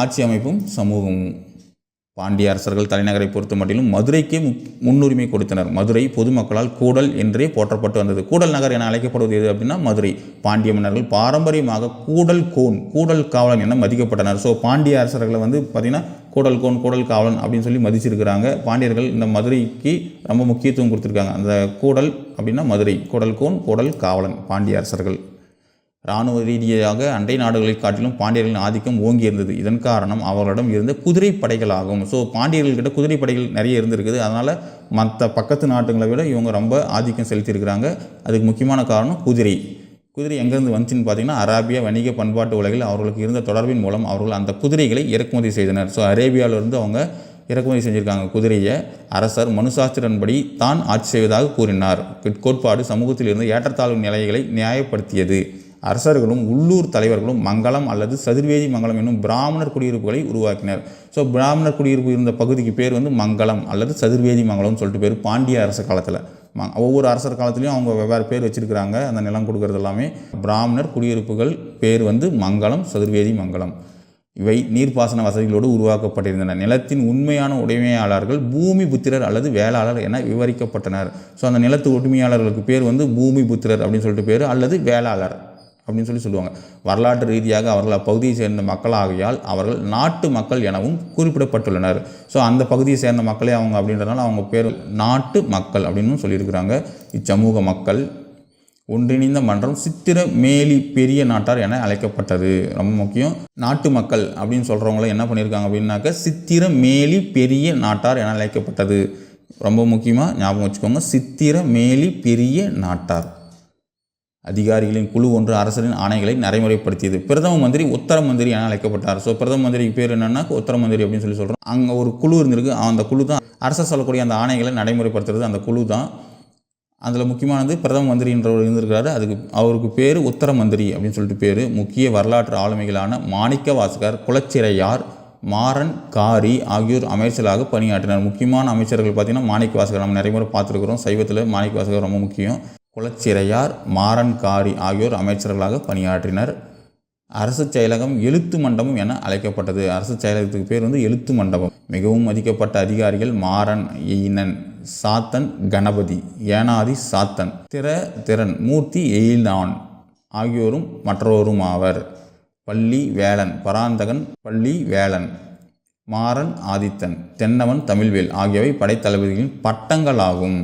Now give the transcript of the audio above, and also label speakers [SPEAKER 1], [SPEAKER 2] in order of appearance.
[SPEAKER 1] ஆட்சி அமைப்பும் சமூகமும் பாண்டிய அரசர்கள் தலைநகரை பொறுத்த மட்டிலும் மதுரைக்கே முன்னுரிமை கொடுத்தனர். மதுரை பொதுமக்களால் கூடல் என்றே போற்றப்பட்டு வந்தது. கூடல் நகர் என அழைக்கப்படுவது எது அப்படின்னா மதுரை. பாண்டிய மன்னர்கள் பாரம்பரியமாக கூடல் கோன் கூடல் காவலன் என மதிக்கப்பட்டனர். ஸோ பாண்டிய அரசர்களை வந்து பார்த்திங்கன்னா கூடல் கோன் கூடல் காவலன் அப்படின்னு சொல்லி மதிச்சிருக்கிறாங்க. பாண்டியர்கள் இந்த மதுரைக்கு ரொம்ப முக்கியத்துவம் கொடுத்துருக்காங்க. அந்த கூடல் அப்படின்னா மதுரை. கூடல் கோன் கூடல் காவலன் பாண்டிய அரசர்கள். இராணுவ ரீதியாக அண்டை நாடுகளை காட்டிலும் பாண்டியர்களின் ஆதிக்கம் ஓங்கி இருந்தது. இதன் காரணம் அவர்களிடம் இருந்த குதிரை படைகள் ஆகும் ஸோ பாண்டியர்கள்கிட்ட குதிரை படைகள் நிறைய இருந்திருக்குது. அதனால் மற்ற பக்கத்து நாட்டுங்களை விட இவங்க ரொம்ப ஆதிக்கம் செலுத்தியிருக்கிறாங்க. அதுக்கு முக்கியமான காரணம் குதிரை. குதிரை எங்கேருந்து வந்துச்சுன்னு பார்த்தீங்கன்னா அராபியா வணிக பண்பாட்டு உலகில் அவர்களுக்கு இருந்த தொடர்பின் மூலம் அவர்கள் அந்த குதிரைகளை இறக்குமதி செய்தனர். ஸோ அரேபியாவிலிருந்து அவங்க இறக்குமதி செஞ்சுருக்காங்க குதிரையை. அரசர் மனுசாஸ்திரன்படி தான் ஆட்சி செய்வதாக கூறினார். கோட்பாடு சமூகத்தில் இருந்த ஏற்றத்தாழ்வு நிலைகளை நியாயப்படுத்தியது. அரசர்களும் உள்ளூர் தலைவர்களும் மங்களம் அல்லது சதுர்வேதி மங்கலம் என்னும் பிராமணர் குடியிருப்புகளை உருவாக்கினர். ஸோ பிராமணர் குடியிருப்பு இருந்த பகுதிக்கு பேர் வந்து மங்களம் அல்லது சதுர்வேதி மங்கலம்னு சொல்லிட்டு பேர் பாண்டிய அரச காலத்தில். ம ஒவ்வொரு அரசர் காலத்துலேயும் அவங்க வெவ்வேறு பேர் வச்சுருக்கிறாங்க அந்த நிலம் கொடுக்கறது எல்லாமே. பிராமணர் குடியிருப்புகள் பேர் வந்து மங்களம் சதுர்வேதி மங்கலம் இவை நீர்ப்பாசன வசதிகளோடு உருவாக்கப்பட்டிருந்தன. நிலத்தின் உண்மையான உடைமையாளர்கள் பூமி புத்திரர் அல்லது வேளாளர் என விவரிக்கப்பட்டனர். ஸோ அந்த நிலத்து உரிமையாளர்களுக்கு பேர் வந்து பூமி புத்திரர் அப்படின்னு சொல்லிட்டு பேர் அல்லது வேளாளர். அப்படின்னு சொல்லி சொல்லுவாங்க. வரலாற்று ரீதியாக அவர்கள் அப்பகுதியை சேர்ந்த மக்களாகையால் அவர்கள் நாட்டு மக்கள் எனவும் குறிப்பிடப்பட்டுள்ளனர். ஸோ அந்த பகுதியை சேர்ந்த மக்களே அவங்க அப்படின்றதுனால அவங்க பேர் நாட்டு மக்கள் அப்படின்னு சொல்லியிருக்கிறாங்க. இச்சமூக மக்கள் ஒன்றிணைந்த மன்றம் சித்திர மேலி பெரிய நாட்டார் என அழைக்கப்பட்டது. ரொம்ப முக்கியம். நாட்டு மக்கள் அப்படின்னு சொல்கிறவங்கள என்ன பண்ணியிருக்காங்க அப்படின்னாக்க சித்திர மேலி பெரிய நாட்டார் என அழைக்கப்பட்டது. ரொம்ப முக்கியமாக ஞாபகம் வச்சுக்கோங்க. சித்திர மேலி பெரிய நாட்டார். அதிகாரிகளின் குழு ஒன்று அரசரின் ஆணைகளை நடைமுறைப்படுத்தியது. பிரதம மந்திரி உத்தர மந்திரி என அழைக்கப்பட்டார். ஸோ பிரதம மந்திரிக்கு பேர் என்னன்னா உத்தர மந்திரி அப்படின்னு சொல்லி சொல்கிறோம் அங்கே ஒரு குழு இருந்திருக்கு. அந்த குழு தான் அரசர் சொல்லக்கூடிய அந்த ஆணைகளை நடைமுறைப்படுத்துறது. அந்த குழு தான். அதில் முக்கியமானது பிரதம மந்திரின்றவர் இருந்திருக்கிறாரு. அதுக்கு அவருக்கு பேர் உத்தர மந்திரி அப்படின்னு சொல்லிட்டு பேர். முக்கிய வரலாற்று ஆளுமைகளான மாணிக்க வாசகர் குலச்சிறையார் மாறன் காரி ஆகியோர் அமைச்சர்களாக பணியாற்றினர். முக்கியமான அமைச்சர்கள் பார்த்திங்கன்னா மாணிக்க வாசகர் நம்ம நிறைய முறை பார்த்துருக்குறோம். சைவத்தில் மாணிக்க வாசகர் ரொம்ப முக்கியம். குலச்சிறையார் மாறன் காரி ஆகியோர் அமைச்சர்களாக பணியாற்றினர். அரசு செயலகம் எழுத்து மண்டபம் என அழைக்கப்பட்டது. அரசு செயலகத்துக்கு பேர் வந்து எழுத்து மண்டபம். மிகவும் மதிக்கப்பட்ட அதிகாரிகள் மாறன் ஈனன் சாத்தன் கணபதி ஏனாதி சாத்தன் திற திறன் மூர்த்தி எயிலான் ஆகியோரும் மற்றோரும் ஆவர். பள்ளி வேளன் பராந்தகன் பள்ளி வேளன் மாறன் ஆதித்தன் தென்னவன் தமிழ்வேல் ஆகியவை படைத்தளபதிகளின் பட்டங்களாகும்.